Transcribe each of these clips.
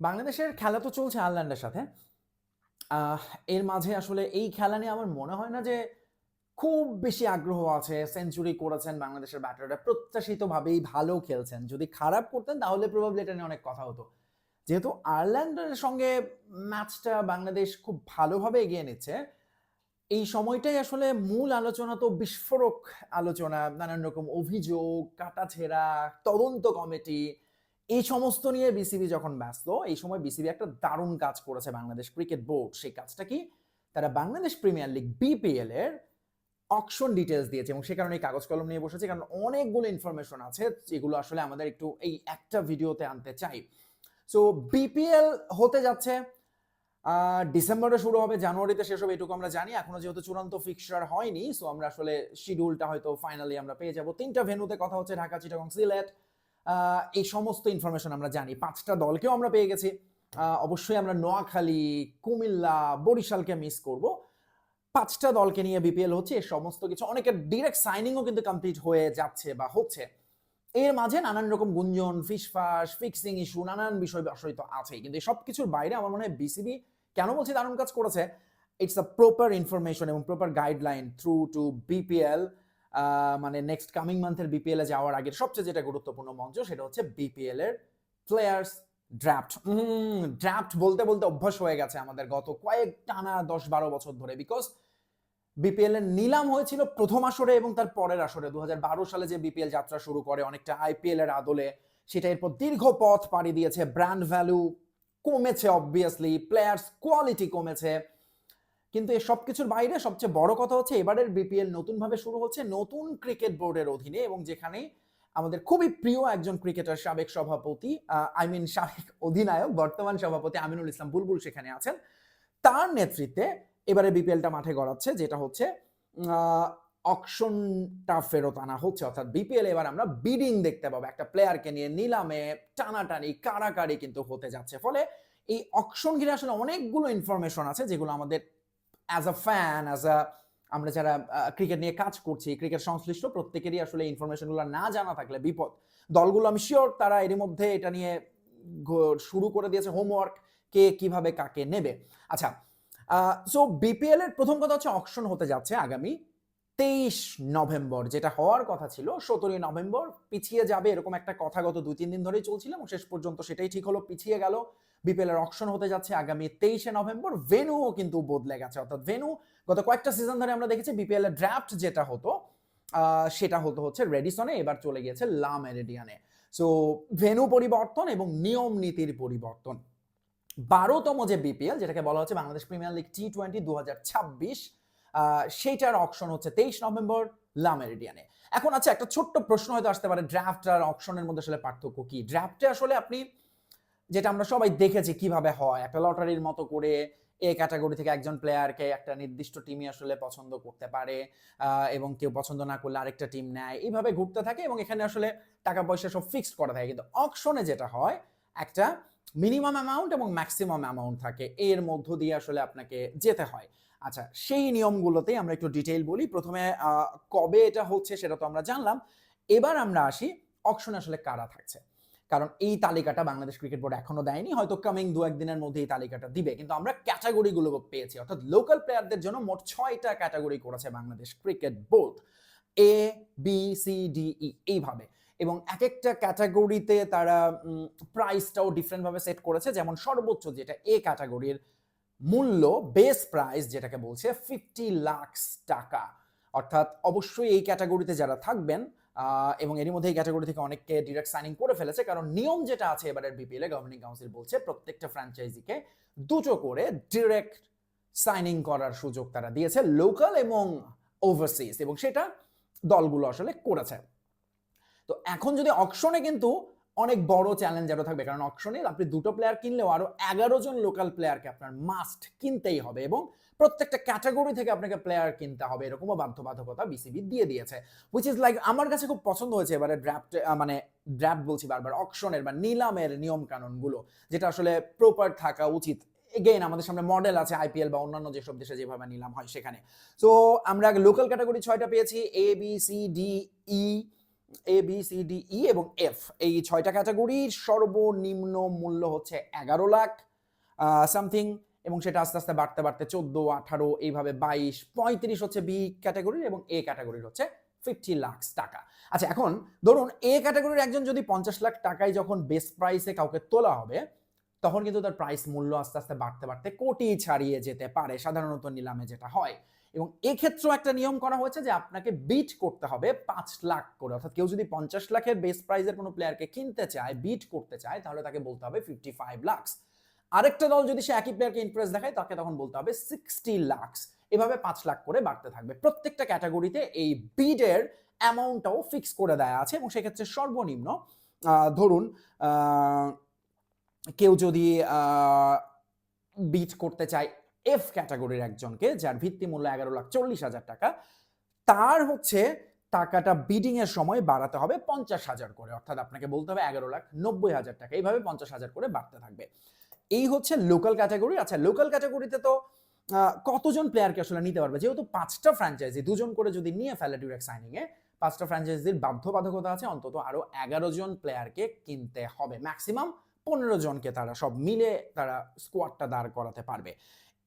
বাংলাদেশের খেলা তো চলছে আয়ারল্যান্ডের সাথে। এর মাঝে আসলে এই খেলা নিয়ে আমার মনে হয় না যে খুব বেশি আগ্রহ আছে। সেঞ্চুরি করেছেন বাংলাদেশের ব্যাটাররা প্রত্যাশিতভাবেই ভালো খেলছেন। যদি খারাপ করতেন তাহলে প্রবাবলি এটা নিয়ে অনেক কথা হতো। যেহেতু আয়ারল্যান্ডের সঙ্গে ম্যাচটা বাংলাদেশ খুব ভালোভাবে এগিয়ে নিচ্ছে, এই সময়টাই আসলে মূল আলোচনা তো বিস্ফোরক আলোচনা। নানান রকম অভিযোগ, কাটাছেড়া, তদন্ত কমিটি এই সমস্ত নিয়ে বিসিবি যখন ব্যস্ত, এই সময় বিসিবি একটা দারুণ কাজ করেছে বাংলাদেশ ক্রিকেট বোর্ড। সেই কাজটা কি? তারা বাংলাদেশ প্রিমিয়ার লিগ বিপিএল এর অকশন ডিটেলস দিয়েছে এবং সে কারণে এই কাগজ কলম নিয়ে বসেছে, কারণ অনেকগুলো ইনফরমেশন আছে, যেগুলো আসলে আমাদের একটু এই একটা ভিডিওতে আনতে চাই। সো বিপিএল হতে যাচ্ছে ডিসেম্বরে শুরু হবে জানুয়ারিতে শেষ হবে, এটুকু আমরা জানি। এখনও যেহেতু চূড়ান্ত ফিক্সার হয়নি সো আমরা আসলে শিডিউলটা হয়তো ফাইনালি আমরা পেয়ে যাব। তিনটা ভেন্যুতে কথা হচ্ছে, ঢাকা চিটাগং সিলেট এই সমস্ত ইনফরমেশন আমরা জানি। পাঁচটা দলকেও আমরা পেয়ে গেছি। অবশ্যই আমরা নোয়াখালী, কুমিল্লা, বরিশালকে মিস করব। পাঁচটা দলকে নিয়ে বিপিএল হচ্ছে এই সমস্ত কিছু অনেকের ডিরেক্ট সাইনিংও কিন্তু কমপ্লিট হয়ে যাচ্ছে বা হচ্ছে। এর মাঝে নানান রকম গুঞ্জন, ফিসফাস ফিক্সিং ইস্যু নানান বিষয় বিষয় তো আছেই। কিন্তু সব কিছুর বাইরে আমার মনে হয় বিসিবি কেন বলছি দারুণ কাজ করেছে? ইটস আ প্রপার ইনফরমেশন এবং proper guideline through to BPL মানে নেক্সট কামিং মান্থের বিপিএল এ যাওয়ার আগের সবচেয়ে যেটা গুরুত্বপূর্ণ মঞ্চ সেটা হচ্ছে বিপিএল এর প্লেয়ার্স ড্রাফট ড্রাফট বলতে বলতে অভ্যাস হয়ে গেছে আমাদের গত কয়েক টানা দশ বারো বছর ধরে বিকজ বিপিএল এর নিলাম হয়েছিল প্রথম আসরে এবং তার পরের আসরে। দু হাজার বারো সালে যে বিপিএল যাত্রা শুরু করে অনেকটা আইপিএল এর আদলে সেটা এরপর দীর্ঘ পথ পাড়ি দিয়েছে। ব্র্যান্ড ভ্যালু কমেছে অবভিয়াসলি প্লেয়ার্স কোয়ালিটি কমেছে। কিন্তু এই সব কিছুর বাইরে সবচেয়ে বড় কথা হচ্ছে এবারের বিপিএল নতুনভাবে শুরু হচ্ছে নতুন ক্রিকেট বোর্ডের অধীনে এবং যেখানে আমাদের খুবই প্রিয় একজন ক্রিকেটার, সাবেক সভাপতি আই মিন সাবেক অধিনায়ক, বর্তমান সভাপতি আমিনুল ইসলাম বুলবুল সেখানে আছেন। তার নেতৃত্বে এবারে বিপিএলটা মাঠে গড়াচ্ছে, যেটা হচ্ছে অকশনটা ফেরত আনা হচ্ছে। অর্থাৎ বিপিএল এবার আমরা বিডিং দেখতে পাবো। একটা প্লেয়ারকে নিয়ে নিলামে, টানাটানি কারাকারি কিন্তু হতে যাচ্ছে। ফলে এই অকশন ঘিরে আসলে অনেকগুলো ইনফরমেশন আছে, যেগুলো আমাদের as a fan as a আমরা যারা ক্রিকেট নিয়ে কাজ করছি ক্রিকেট সংশ্লিষ্ট প্রত্যেকেরই আসলে ইনফরমেশনগুলো না জানা থাকলে বিপদ। দলগুলো আমি শিওর তারা এরই মধ্যে এটা নিয়ে শুরু করে দিয়েছে হোমওয়ার্ক কে কীভাবে কাকে নেবে। আচ্ছা সো বিপিএল এর প্রথম কথা হচ্ছে অকশন হতে যাচ্ছে আগামী তেইশ নভেম্বর, যেটা হওয়ার কথা ছিল, সতেরোই নভেম্বর পিছিয়ে যাবে এরকম একটা কথা গত দুই, তিন দিন ধরেই চলছিল এবং শেষ পর্যন্ত সেটাই ঠিক হলো, পিছিয়ে গেল। বিপিএল এর অকশন হতে যাচ্ছে আগামী তেইশে নভেম্বর, ভেনুও কিন্তু বদলে গেছে। অর্থাৎ ভেনু গত কয়েকটা সিজন ধরে আমরা দেখেছি বিপিএল এর ড্রাফট যেটা হতো সেটা হতো হচ্ছে রেডিসনে এবার চলে গিয়েছে লা মেরিডিয়ানে সো ভেনু পরিবর্তন এবং নিয়ম নীতির পরিবর্তন। বারোতম যে বিপিএল, যেটাকে বলা হচ্ছে Bangladesh premier league T twenty দু হাজার ছাব্বিশ সেইটার অকশন হচ্ছে তেইশ নভেম্বর লা মেরিডিয়ানে এখন আছে একটা ছোট্ট প্রশ্ন হয়তো আসতে পারে ড্রাফট আর অকশনের মধ্যে আসলে পার্থক্য কি? ড্রাফটে আসলে আপনি, যেটা আমরা সবাই দেখেছি কীভাবে হয়, একটা লটারির মতো করে এ ক্যাটাগরি থেকে একজন প্লেয়ারকে একটা নির্দিষ্ট টিমই আসলে পছন্দ করতে পারে এবং কেউ পছন্দ না করলে আরেকটা টিম নেয়। এইভাবে ঘুরতে থাকে এবং এখানে আসলে টাকা পয়সা সব ফিক্সড করা থাকে। কিন্তু অকশনে যেটা হয়, একটা মিনিমাম অ্যামাউন্ট এবং ম্যাক্সিমাম অ্যামাউন্ট থাকে। এর মধ্য দিয়ে আসলে আপনাকে যেতে হয়। আচ্ছা সেই নিয়মগুলোতেই আমরা একটু ডিটেইল বলি। প্রথমে কবে এটা হচ্ছে সেটা তো আমরা জানলাম। এবার আমরা আসি অকশনে আসলে কারা থাকছে। কারণ এই তালিকাটা বাংলাদেশ ক্রিকেট বোর্ড এখনও দেয়নি। হয়তো কামিং দু একদিনের মধ্যে এই তালিকাটা দিবে। কিন্তু আমরা ক্যাটাগরিগুলো পেয়েছি। অর্থাৎ লোকাল প্লেয়ারদের জন্য মোট ছয়টা ক্যাটাগরি করেছে Bangladesh cricket board A B C D E এইভাবে। এবং এক একটা ক্যাটাগরিতে তারা প্রাইসটাও ডিফারেন্টভাবে সেট করেছে। যেমন সর্বোচ্চ যেটা এ ক্যাটাগরির মূল্য বেস প্রাইস যেটাকে বলছে ফিফটি লাখস টাকা। অর্থাৎ অবশ্যই এই ক্যাটাগরিতে যারা থাকবেন এবং এরই মধ্যে এই ক্যাটাগরি থেকে অনেককে ডিরেক্ট সাইনিং করে ফেলেছে, কারণ নিয়ম যেটা আছে এবারের বিপিএল গভর্নিং কাউন্সিল বলছে প্রত্যেকটা ফ্র্যাঞ্চাইজিকে দুটো করে ডিরেক্ট সাইনিং করার সুযোগ তারা দিয়েছে লোকাল এবং ওভারসিজ এবং সেটা দলগুলো আসলে করেছে। তো এখন যদি অকশনে কিন্তু অনেক বড় চ্যালেঞ্জ আরও থাকবে। কারণ অকশনে আপনি দুটো প্লেয়ার কিনলেও আরও এগারো জন লোকাল প্লেয়ারকে আপনার মাস্ট কিনতেই হবে এবং প্রত্যেকটা ক্যাটাগরি থেকে আপনাকে প্লেয়ার কিনতে হবে। এরকমও বাধ্যবাধকতা বিসিবি দিয়ে দিয়েছে। উইচ ইজ লাইক আমার কাছে খুব পছন্দ হয়েছে এবারে ড্রাফট মানে ড্রাফট বলছি বারবার অকশনের বা নিলামের নিয়ম কানুনগুলো যেটা আসলে প্রপার থাকা উচিত। এগেইন আমাদের সামনে মডেল আছে আইপিএল বা অন্যান্য যেসব দেশে যেভাবে নিলাম হয় সেখানে। সো আমরা লোকাল ক্যাটাগরি ছয়টা পেয়েছি A B C D E A B C D E এবং এফ এই ছয়টা ক্যাটাগরির সর্বনিম্ন মূল্য হচ্ছে এগারো লাখ সামথিং এবং সেটা আস্তে আস্তে বাড়তে বাড়তে চোদ্দ, আঠারো, এইভাবে বাইশ, পঁয়ত্রিশ হচ্ছে বি ক্যাটাগরির এবং এ ক্যাটাগরির হচ্ছে ফিফটি লাখ টাকা। আচ্ছা এখন ধরুন এ ক্যাটাগরির একজন যদি পঞ্চাশ লাখ টাকায় যখন বেস প্রাইসে কাউকে তোলা হবে, তখন কিন্তু তার প্রাইস মূল্য আস্তে আস্তে বাড়তে বাড়তে কোটি ছাড়িয়ে যেতে পারে, সাধারণত নিলামে যেটা হয়। এবং এক্ষেত্রেও একটা নিয়ম করা হয়েছে যে আপনাকে বিট করতে হবে পাঁচ লাখ করে। অর্থাৎ কেউ যদি পঞ্চাশ লাখের বেস প্রাইজের কোনো প্লেয়ারকে কিনতে চায় বিট করতে চায়, তাহলে তাকে বলতে হবে ফিফটি ফাইভ লাখস আরেকটা দল যদি সে একই প্লেয়ারকে ইন্টারেস্ট দেখায়, তাকে তখন বলতে হবে সিক্সটি লাখস এভাবে পাঁচ লাখ করে বাড়তে থাকবে। প্রত্যেকটা ক্যাটাগরিতে এই বিডের অ্যামাউন্টটাও ফিক্স করে দেওয়া আছে এবং সেক্ষেত্রে সর্বনিম্ন ধরুন কেউ যদি বিট করতে চায় এফ ক্যাটাগরির একজনকে, যার ভিত্তি মূল্য এগারো লাখ চল্লিশ হাজার টাকা, তার হচ্ছে টাকাটা বিডিং এর সময় বাড়াতে হবে পঞ্চাশ হাজার করে। অর্থাৎ আপনাকে বলতে হবে এগারো লাখ নব্বই হাজার টাকা। এইভাবে পঞ্চাশ হাজার করে বাড়তে থাকবে। এই হচ্ছে লোকাল ক্যাটাগরি আচ্ছা লোকাল ক্যাটাগরিতে তো কতজন প্লেয়ারকে আসলে নিতে পারবে? যেহেতু পাঁচটা ফ্র্যাঞ্চাইজি দুজন করে যদি নিয়ে ফেলে ডিরেক্ট সাইনিং এ, পাঁচটা ফ্র্যাঞ্চাইজির বাধ্যবাধকতা আছে, অন্তত আরও এগারো জন প্লেয়ারকে কিনতে হবে। ম্যাক্সিমাম পনেরো জনকে তারা সব মিলে তারা স্কোয়াডটা দাঁড় করাতে পারবে।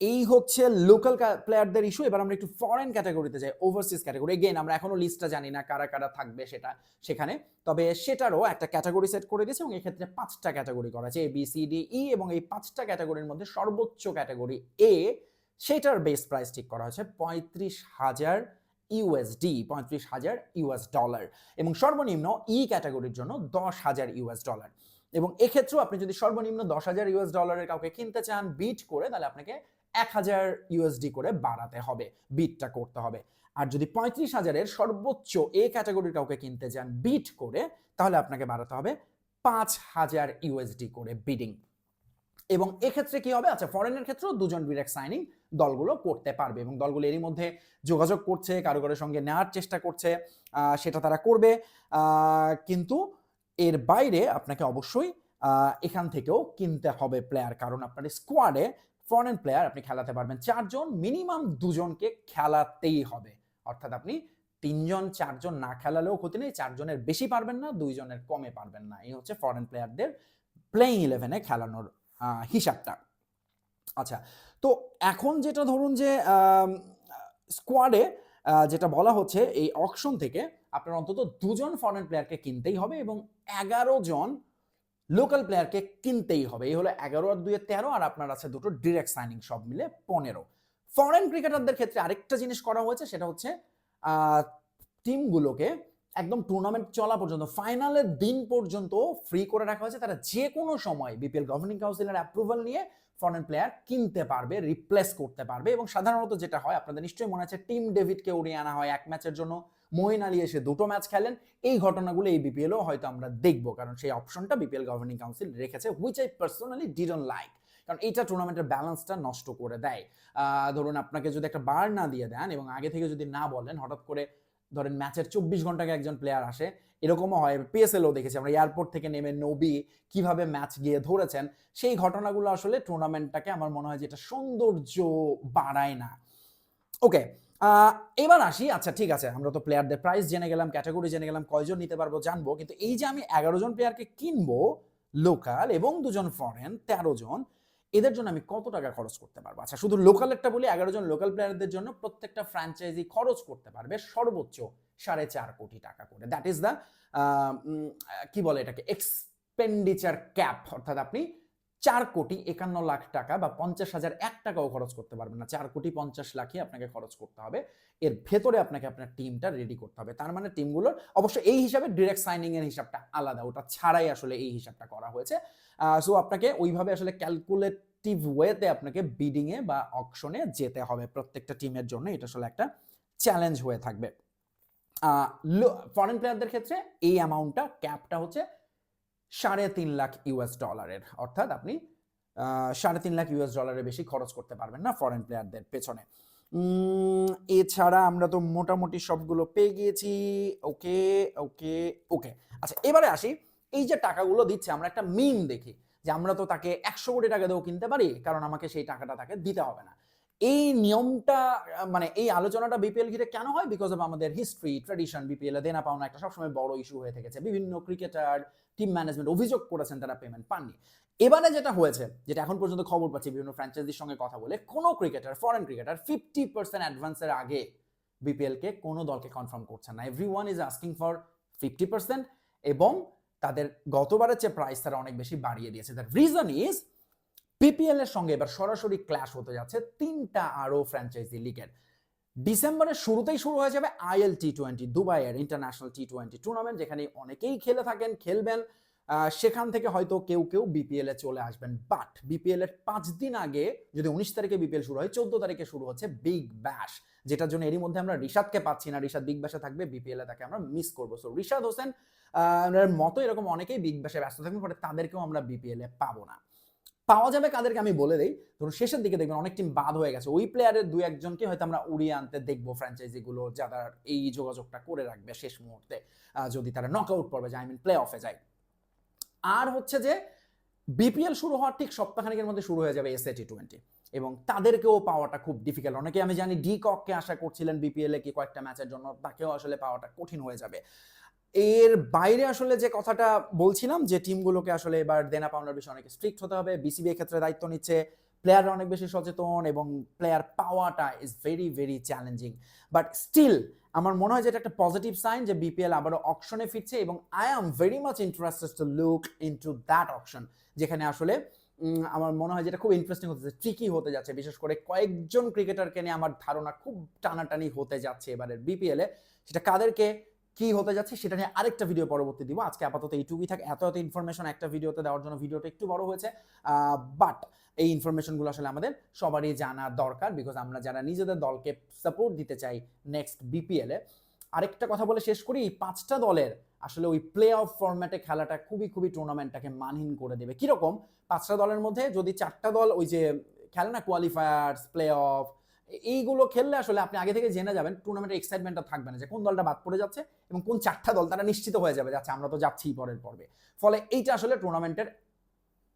এই হচ্ছে লোকাল প্লেয়ারদের ইস্যু এবার আমরা একটু ফরেন ক্যাটাগরিতে যাই ওভারসিজ ক্যাটাগরি এগেন আমরা এখনও লিস্টটা জানি না কারা কারা থাকবে সেটা, সেখানে। তবে সেটারও একটা ক্যাটাগরি সেট করে দিয়েছে এবং এক্ষেত্রে পাঁচটা ক্যাটাগরি করা আছে A B C D E এবং এই পাঁচটা ক্যাটাগরির মধ্যে সর্বোচ্চ ক্যাটাগরি এ সেটার বেস প্রাইস ঠিক করা হয়েছে পঁয়ত্রিশ হাজার ইউএসডি পঁয়ত্রিশ হাজার ইউএস ডলার এবং সর্বনিম্ন ই ক্যাটাগরির জন্য দশ হাজার ইউএস ডলার এবং এক্ষেত্রেও আপনি যদি সর্বনিম্ন দশ হাজার ইউএস ডলারের কাউকে কিনতে চান বিট করে, তাহলে আপনাকে এক হাজার ইউএসডি করে বাড়াতে হবে বিটটা করতে হবে। আর যদি পঁয়ত্রিশ হাজারের সর্বোচ্চ এ ক্যাটাগরির কাউকে কিনতে যান বিট করে, তাহলে আপনাকে বাড়াতে হবে পাঁচ হাজার ইউএসডি করে বিডিং এবং এক্ষেত্রে কি হবে? আচ্ছা ফরেনের ক্ষেত্রেও দুজন ডিরেক্ট সাইনিং দলগুলো করতে পারবে এবং দলগুলো এরই মধ্যে যোগাযোগ করছে কারও সঙ্গে নেওয়ার চেষ্টা করছে সেটা তারা করবে। কিন্তু এর বাইরে আপনাকে অবশ্যই এখান থেকেও কিনতে হবে প্লেয়ার কারণ আপনার স্কোয়াডে ফরেন প্লেয়ার আপনি খেলাতে পারবেন। চারজন মিনিমাম দুজনকে খেলাতেই হবে। অর্থাৎ আপনি তিনজন, চারজন না খেলালেও ক্ষতি নেই, চারজনের বেশি পারবেন না, দুইজনের কমে পারবেন না। এই হচ্ছে ফরেন প্লেয়ারদের প্লেইং ইলেভেনে খেলানোর হিসাবটা। আচ্ছা তো এখন যেটা ধরুন যে স্কোয়াডে যেটা বলা হচ্ছে, এই অকশন থেকে আপনার অন্তত দুজন ফরেন প্লেয়ারকে কিনতেই হবে এবং এগারো জন লোকাল প্লেয়ারকে কিনতেই হবে। এই হলো এগারো আর দুয়ে তেরো, আর আপনার আছে দুটো ডিরেক্ট সাইনিং সব মিলে পনেরো। ফরেন ক্রিকেটারদের ক্ষেত্রে আরেকটা জিনিস করা হয়েছে, সেটা হচ্ছে টিমগুলোকে একদম টুর্নামেন্ট চলা পর্যন্ত ফাইনালের দিন পর্যন্ত ফ্রি করে রাখা হয়েছে। তারা যে কোনো সময় বিপিএল গভর্নিং কাউন্সিলের অ্যাপ্রুভাল নিয়ে ফরেন প্লেয়ার কিনতে পারবে রিপ্লেস করতে পারবে এবং সাধারণত যেটা হয়, আপনাদের নিশ্চয়ই মনে আছে টিম ডেভিডকে উড়িয়ে আনা হয় এক ম্যাচের জন্য। মহিন আলী এসে দুটো ম্যাচ খেলেন। এই ঘটনাগুলো এই বিপিএলও হয়তো আমরা দেখব, কারণ সেই অপশনটা বিপিএল গভর্নিং কাউন্সিল রেখেছে which I personally didn't like কারণ এইটা টুর্নামেন্টের ব্যালেন্সটা নষ্ট করে দেয়। ধরুন আপনাকে যদি একটা বার না দিয়ে দেন এবং আগে থেকে যদি না বলেন, হঠাৎ করে ধরেন ম্যাচের চব্বিশ ঘন্টাকে একজন প্লেয়ার আসে, এরকমও হয়। পিএসএলও দেখেছি, আমরা এয়ারপোর্ট থেকে নেমে নবী কীভাবে ম্যাচ গিয়ে ধরেছেন, সেই ঘটনাগুলো আসলে টুর্নামেন্টটাকে আমার মনে হয় যে এটা সৌন্দর্য বাড়ায় না। ওকে এবার আসি। আচ্ছা ঠিক আছে, আমরা তো প্লেয়ারদের প্রাইস জেনে গেলাম ক্যাটাগরি জেনে গেলাম, কয়জন নিতে পারব জানব। কিন্তু এই যে আমি এগারো জন প্লেয়ারকে কিনবো লোকাল এবং দুজন ফরেন তেরো জন, এদের জন্য আমি কত টাকা খরচ করতে পারব? আচ্ছা শুধু লোকাল একটা বলি, এগারো জন লোকাল প্লেয়ারদের জন্য প্রত্যেকটা ফ্র্যাঞ্চাইজি খরচ করতে পারবে সর্বোচ্চ সাড়ে চার কোটি টাকা করে। দ্যাট ইজ দ্য কি বলে এটাকে? এক্সপেন্ডিচার ক্যাপ অর্থাৎ আপনি চার কোটি একান্ন লাখ টাকা বা পঞ্চাশ হাজার এক টাকাও খরচ করতে পারবেন না। চার কোটি পঞ্চাশ লাখই আপনাকে খরচ করতে হবে। এর ভেতরে আপনাকে আপনার টিমটা রেডি করতে হবে। তার মানে টিমগুলোর অবশ্য এই হিসাবে ডিরেক্ট সাইনিং এর হিসাবটা আলাদা। ওটা ছাড়াই আসলে এই হিসাবটা করা হয়েছে। সো আপনাকে ওইভাবে আসলে ক্যালকুলেটিভ ওয়েতে আপনাকে বিডিং এ বা অকশনে যেতে হবে প্রত্যেকটা টিমের জন্য। এটা আসলে একটা চ্যালেঞ্জ হয়ে থাকবে। ফরেন প্লেয়ারদের ক্ষেত্রে এই অ্যামাউন্টটা ক্যাপটা হচ্ছে সাড়ে তিন লাখ ইউএস ডলারের অর্থাৎ আপনি সাড়ে তিন লাখ ইউএস ডলারের বেশি খরচ করতে পারবেন না ফরেন প্লেয়ারদের পেছনে। এছাড়া আমরা তো মোটামুটি সবগুলো পেয়ে গিয়েছি। ওকে ওকে ওকে আচ্ছা এবারে আসি। এই যে টাকাগুলো দিচ্ছে, আমরা একটা মিম দেখি যে আমরা তো তাকে একশো কোটি টাকা দেবো কিনতে পারি, কারণ আমাকে সেই টাকাটা তাকে দিতে হবে না। এই নিয়মটা মানে এই আলোচনাটা বিপিএল ঘিরে কেন হয়? বিকজ অফ আমাদের হিস্ট্রি ট্রেডিশন বিপিএল এ দেনা পাওনা একটা সবসময় বড় ইস্যু হয়ে থেকেছে। বিভিন্ন ক্রিকেটার টিম ম্যানেজমেন্ট অভিযোগ করেছেন তারা পেমেন্ট পাননি। এবারে যেটা হয়েছে, যেটা এখন পর্যন্ত খবর পাচ্ছি, বিভিন্ন ফ্র্যাঞ্চাইজির সঙ্গে কথা বলে, কোনো cricketer foreign cricketer fifty percent অ্যাডভান্সের আগে বিপিএল কে কোনো দলকে কনফার্ম করছে না। Every one is asking for fifty percent এবং তাদের গতবারের চেয়ে প্রাইস তারা অনেক বেশি বাড়িয়ে দিয়েছে। দ্য রিজন ইজ বিপিএল এর সঙ্গে এবার সরাসরি ক্ল্যাশ হতে যাচ্ছে তিনটা আরও ফ্র্যাঞ্চাইজি লিগের ডিসেম্বরের শুরুতেই শুরু হয়ে যাবে আইএল টি টোয়েন্টি দুবাইয়ের ইন্টারন্যাশনাল টি টোয়েন্টি টুর্নামেন্ট যেখানে অনেকেই খেলে থাকেন, খেলবেন সেখান থেকে হয়তো কেউ কেউ বিপিএল এ চলে আসবেন। বাট বিপিএল এর পাঁচ দিন আগে, যদি উনিশ তারিখে বিপিএল শুরু হয়, চোদ্দ তারিখে শুরু হচ্ছে বিগ ব্যাশ যেটার জন্য এরই মধ্যে আমরা রিশাদকে পাচ্ছি না। রিশাদ বিগ ব্যাশে থাকবে বিপিএল এ তাকে আমরা মিস করব। সো রিশাদ হোসেন মতো এরকম অনেকেই বিগ ব্যাশে ব্যস্ত থাকবেন, পরে তাদেরকেও আমরা বিপিএল এ পাবো না। পাওয়া যাবে কাদেরকে আমি বলে দিই। ধরুন শেষের দিকে দেখবেন অনেক টিম বাদ হয়ে গেছে। ওই প্লেয়ারের দুই একজনকে হয়তো আমরা উড়িয়ে আনতে দেখব ফ্র্যাঞ্চাইজিগুলো যারা এই যোগাযোগটা করে রাখবে শেষ মুহূর্তে। যদি তারা নক আউট পড়বে যায় আই মিন প্লে অফে যায়। আর হচ্ছে যে বিপিএল শুরু হওয়ার ঠিক সপ্তাহখানেকের মধ্যে শুরু হয়ে যাবে এসএ টি টোয়েন্টি এবং তাদেরকেও পাওয়াটা খুব ডিফিকাল্ট অনেকে আমি জানি ডি কককে আশা করছিলেন বিপিএল এ কি কয়েকটা ম্যাচের জন্য, তাকেও আসলে পাওয়াটা কঠিন হয়ে যাবে। এর বাইরে আসলে যে কথাটা বলছিলাম যে টিমগুলোকে আসলে এবার দেনা পাওনার বিষয়ে অনেক স্ট্রিক্ট হতে হবে বিসিবি ক্ষেত্রে দায়িত্ব নিচ্ছে প্লেয়াররা অনেক বেশি সচেতন এবং প্লেয়ার পাওয়াটা is very very challenging but still আমার মনে হয় যে এটা একটা পজিটিভ সাইন যে বিপিএল আবারও অকশনে ফিরছে এবং I am very much interested to look into that auction যেখানে আসলে আমার মনে হয় যেটা খুব ইন্টারেস্টিং হতে যাচ্ছে ট্রিকি হতে যাচ্ছে। বিশেষ করে কয়েকজন ক্রিকেটারকে নিয়ে আমার ধারণা খুব টানাটানি হতে যাচ্ছে এবারের বিপিএল সেটা কাদেরকে কি হতে যাচ্ছে সেটা নিয়ে আরেকটা ভিডিও পরবর্তী দিব। আজকে আপাতত এইটুকুই থাকে। এত এত ইনফরমেশন একটা ভিডিওতে দেওয়ার জন্য ভিডিওটা একটু বড় হয়েছে। বাট এই ইনফরমেশনগুলো আসলে আমাদের সবারই জানা দরকার বিকজ আমরা যারা নিজেদের দলকে সাপোর্ট দিতে চাই নেক্সট বিপিএলে আরেকটা কথা বলে শেষ করি, এই পাঁচটা দলের আসলে ওই প্লে অফ ফরম্যাটে খেলাটা খুবই খুবই টুর্নামেন্টটাকে মানহীন করে দেবে। কীরকম? পাঁচটা দলের মধ্যে যদি চারটা দল ওই যে, খেলে না কোয়ালিফায়ার্স প্লে অফ এইগুলো খেললে আসলে আপনি আগে থেকে জেনে যাবেন টুর্নামেন্টের এক্সাইটমেন্টটা থাকবে না যে কোন দলটা বাদ পড়ে যাচ্ছে এবং কোন চারটা দল তারা নিশ্চিত হয়ে যাবে যাচ্ছে আমরা তো যাচ্ছি পরের পর্বে। ফলে এইটা আসলে টুর্নামেন্টের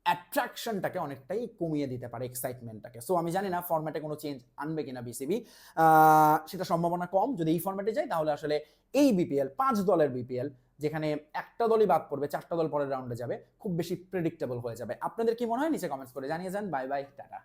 অ্যাট্রাকশনটাকে অনেকটাই কমিয়ে দিতে পারে এক্সাইটমেন্টটাকে সো আমি জানি না ফরম্যাটে কোনো চেঞ্জ আনবে কিনা বিসিবি সেটা সম্ভাবনা কম। যদি এই ফরম্যাটে যায় তাহলে আসলে এই বিপিএল পাঁচ দলের বিপিএল যেখানে একটা দলই বাদ পড়বে, চারটা দল পরের রাউন্ডে যাবে, খুব বেশি প্রেডিক্টেবল হয়ে যাবে। আপনাদের কি মনে হয়? নিচে কমেন্টস করে জানিয়ে যান। Bye bye tata.